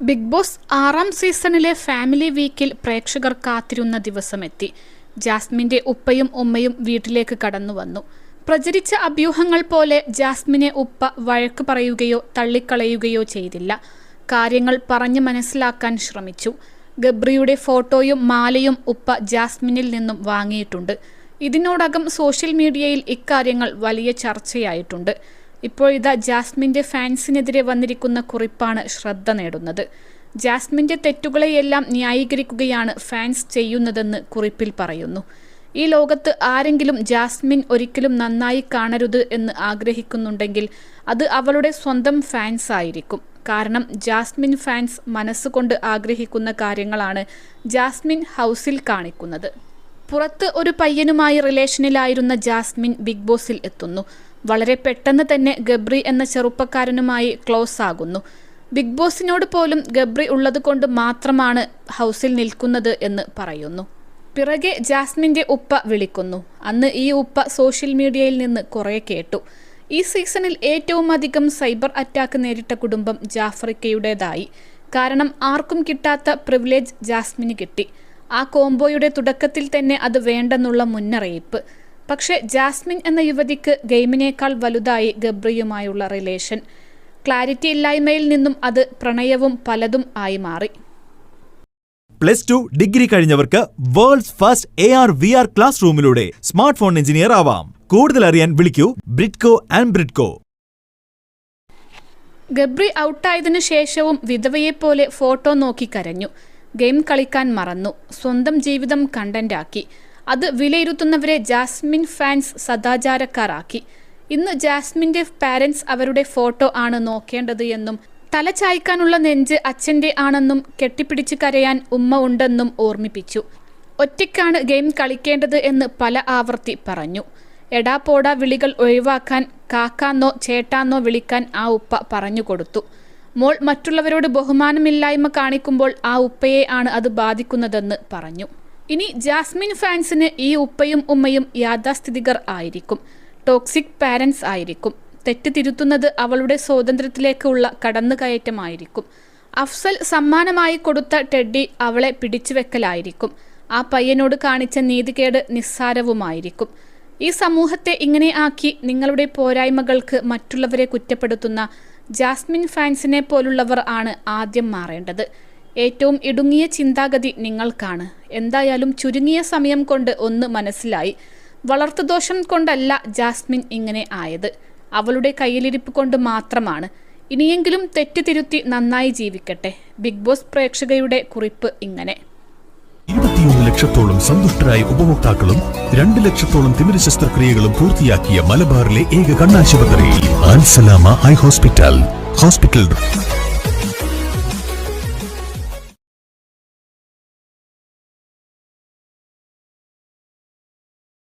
Big boss ആറാം സീസണിലെ family വീക്കിൽ പ്രേക്ഷകർ കാത്തിരുന്ന ദിവസമെത്തി. ജാസ്മിന്റെ ഉപ്പയും ഉമ്മയും വീട്ടിലേക്ക് കടന്നു വന്നു പ്രചരിച്ച അഭ്യൂഹങ്ങൾ പോലെ ജാസ്മിനെ ഉപ്പ വഴക്ക് പറയുകയോ തള്ളിക്കളയുകയോ ചെയ്തില്ല. കാര്യങ്ങൾ പറഞ്ഞു മനസ്സിലാക്കാൻ ശ്രമിച്ചു. ഗബ്രിയുടെ ഫോട്ടോയും മാലയും ഉപ്പ ജാസ്മിനിൽ നിന്നും വാങ്ങിയിട്ടുണ്ട്. ഇതിനോടകം സോഷ്യൽ മീഡിയയിൽ ഇക്കാര്യങ്ങൾ വലിയ ചർച്ചയായിട്ടുണ്ട്. ഇപ്പോഴിതാ ജാസ്മിന്റെ ഫാൻസിനെതിരെ വന്നിരിക്കുന്ന കുറിപ്പാണ് ശ്രദ്ധ നേടുന്നത്. ജാസ്മിന്റെ തെറ്റുകളെയെല്ലാം ന്യായീകരിക്കുകയാണ് ഫാൻസ് ചെയ്യുന്നതെന്ന് കുറിപ്പിൽ പറയുന്നു. ഈ ലോകത്ത് ആരെങ്കിലും ജാസ്മിൻ ഒരിക്കലും നന്നായി കാണരുത് എന്ന് ആഗ്രഹിക്കുന്നുണ്ടെങ്കിൽ അത് അവളുടെ സ്വന്തം ഫാൻസ് ആയിരിക്കും. കാരണം ജാസ്മിൻ ഫാൻസ് മനസ്സുകൊണ്ട് ആഗ്രഹിക്കുന്ന കാര്യങ്ങളാണ് ജാസ്മിൻ ഹൗസിൽ കാണിക്കുന്നത്. പുറത്ത് ഒരു പയ്യനുമായി റിലേഷനിലായിരുന്ന ജാസ്മിൻ ബിഗ് ബോസിൽ എത്തുന്നു. വളരെ പെട്ടെന്ന് തന്നെ ഗബ്രി എന്ന ചെറുപ്പക്കാരനുമായി ക്ലോസ് ആകുന്നു. ബിഗ് ബോസിനോട് പോലും ഗബ്രി ഉള്ളതുകൊണ്ട് മാത്രമാണ് ഹൗസിൽ നിൽക്കുന്നത് എന്ന് പറയുന്നു. പിറകെ ജാസ്മിന്റെ ഉപ്പ വിളിക്കുന്നു. അന്ന് ഈ ഉപ്പ സോഷ്യൽ മീഡിയയിൽ നിന്ന് കുറേ കേട്ടു. ഈ സീസണിൽ ഏറ്റവും അധികം സൈബർ അറ്റാക്ക് നേരിട്ട കുടുംബം ജാഫ്രിക്കയുടേതായി. കാരണം ആർക്കും കിട്ടാത്ത പ്രിവിലേജ് ജാസ്മിന് കിട്ടി. ആ കോംബോയുടെ തുടക്കത്തിൽ തന്നെ അത് വേണ്ടെന്നുള്ള മുന്നറിയിപ്പ്. പക്ഷേ ജാസ്മിൻ എന്ന യുവതിക്ക് ഗെയിമിനേക്കാൾ വലുതായി ഗബ്രിയുമായുള്ള റിലേഷൻ. ക്ലാരിറ്റി ഇല്ലായ്മയിൽ നിന്നും അത് പ്രണയവും പലതും ആയി മാറി. Plus two degree കഴിഞ്ഞവർക്ക് world's first A R V R class റൂമിലൂടെ smart phone engineer ആവാം. കൂടുതൽ അറിയാൻ വിളിക്കൂ ബ്രിഡ്കോ ആൻഡ് ബ്രിഡ്കോ. ഗബ്രി ഔട്ടായതിനു ശേഷവും വിധവയെപ്പോലെ ഫോട്ടോ നോക്കി കരഞ്ഞു. ഗെയിം കളിക്കാൻ മറന്നു. സ്വന്തം ജീവിതം കണ്ടന്റാക്കി. അത് വിലയിരുത്തുന്നവരെ ജാസ്മിൻ ഫാൻസ് സദാചാരക്കാരാക്കി. ഇന്ന് ജാസ്മിന്റെ പാരന്റ്സ് അവരുടെ ഫോട്ടോ ആണ് നോക്കേണ്ടത് എന്നും തല ചായ്ക്കാനുള്ള നെഞ്ച് അച്ഛന്റെ ആണെന്നും കെട്ടിപ്പിടിച്ച് കരയാൻ ഉമ്മ ഉണ്ടെന്നും ഓർമ്മിപ്പിച്ചു. ഒറ്റയ്ക്കാണ് ഗെയിം കളിക്കേണ്ടത് എന്ന് പല ആവർത്തി പറഞ്ഞു. എടാ പോടാ വിളികൾ ഒഴിവാക്കാൻ കാക്കാന്നോ ചേട്ടാന്നോ വിളിക്കാൻ ആ ഉപ്പ പറഞ്ഞു കൊടുത്തു. മോൾ മറ്റുള്ളവരോട് ബഹുമാനമില്ലായ്മ കാണിക്കുമ്പോൾ ആ ഉപ്പയെ ആണ് അത് ബാധിക്കുന്നതെന്ന് പറഞ്ഞു. ഇനി ജാസ്മിൻ ഫാൻസിന് ഈ ഉപ്പയും ഉമ്മയും യാഥാസ്ഥിതികർ ആയിരിക്കും. ടോക്സിക് പാരൻസ് ആയിരിക്കും. തെറ്റ് തിരുത്തുന്നത് അവളുടെ സ്വാതന്ത്ര്യത്തിലേക്കുള്ള കടന്നുകയറ്റമായിരിക്കും. അഫ്സൽ സമ്മാനമായി കൊടുത്ത ടെഡ്ഡി അവളെ പിടിച്ചുവെക്കലായിരിക്കും. ആ പയ്യനോട് കാണിച്ച നീതികേട് നിസ്സാരവുമായിരിക്കും. ഈ സമൂഹത്തെ ഇങ്ങനെ ആക്കി നിങ്ങളുടെ പോരായ്മകൾക്ക് മറ്റുള്ളവരെ കുറ്റപ്പെടുത്തുന്ന ജാസ്മിൻ ഫാൻസിനെ പോലുള്ളവർ ആണ് ആദ്യം മാറേണ്ടത്. ഏറ്റവും ഇടുങ്ങിയ ചിന്താഗതി നിങ്ങൾക്കാണ്. എന്തായാലും ചുരുങ്ങിയ സമയം കൊണ്ട് ഒന്ന് മനസ്സിലായി. വളർത്തുദോഷം കൊണ്ടല്ല ജാസ്മിൻ ഇങ്ങനെ ആയത്. അവളുടെ കയ്യിലിരിപ്പ് കൊണ്ട് മാത്രമാണ്. ഇനിയെങ്കിലും തെറ്റുതിരുത്തി നന്നായി ജീവിക്കട്ടെ. ബിഗ് ബോസ് പ്രേക്ഷകയുടെ കുറിപ്പ് ഇങ്ങനെ. ഇരുപത്തിയൊന്ന് ലക്ഷത്തോളം സന്തുഷ്ടരായ ഉപഭോക്താക്കളും രണ്ട് ലക്ഷത്തോളം തിമിര ശസ്ത്രക്രിയകളും പൂർത്തിയാക്കിയ മലബാറിലെ ഏക കണ്ണാശുപത്രി ഐ ഹോസ്പിറ്റൽ. ഹോസ്പിറ്റൽ